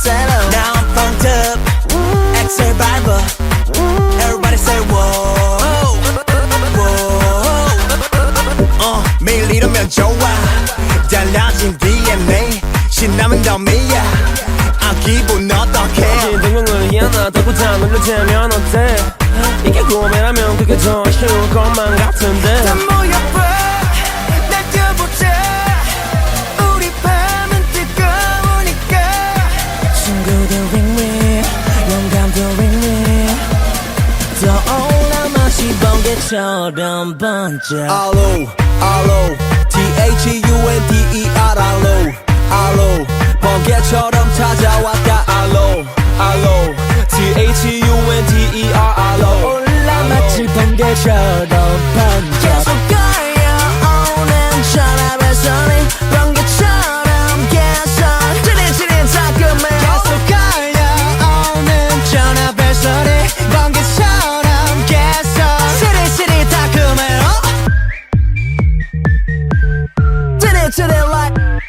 settle Now I'm funked up. Ex survivor. Everybody say whoa. Whoa. 어 매일 이러면 좋아. 달라진 DNA 신나면 덤이야. 아 기분 어떡해? 등등을 하나 더다 눌러재면 어때? 이게 꿈이라면 그게 더 쉬울 것만 같은데 마시 번개처럼 번져 알로 알로 T-H-U-N-D-E-R 알로 알로 번개처럼 찾아왔다 알로 알로 T-H-U-N-D-E-R 알로 올라 마치 번개처럼 it to their life.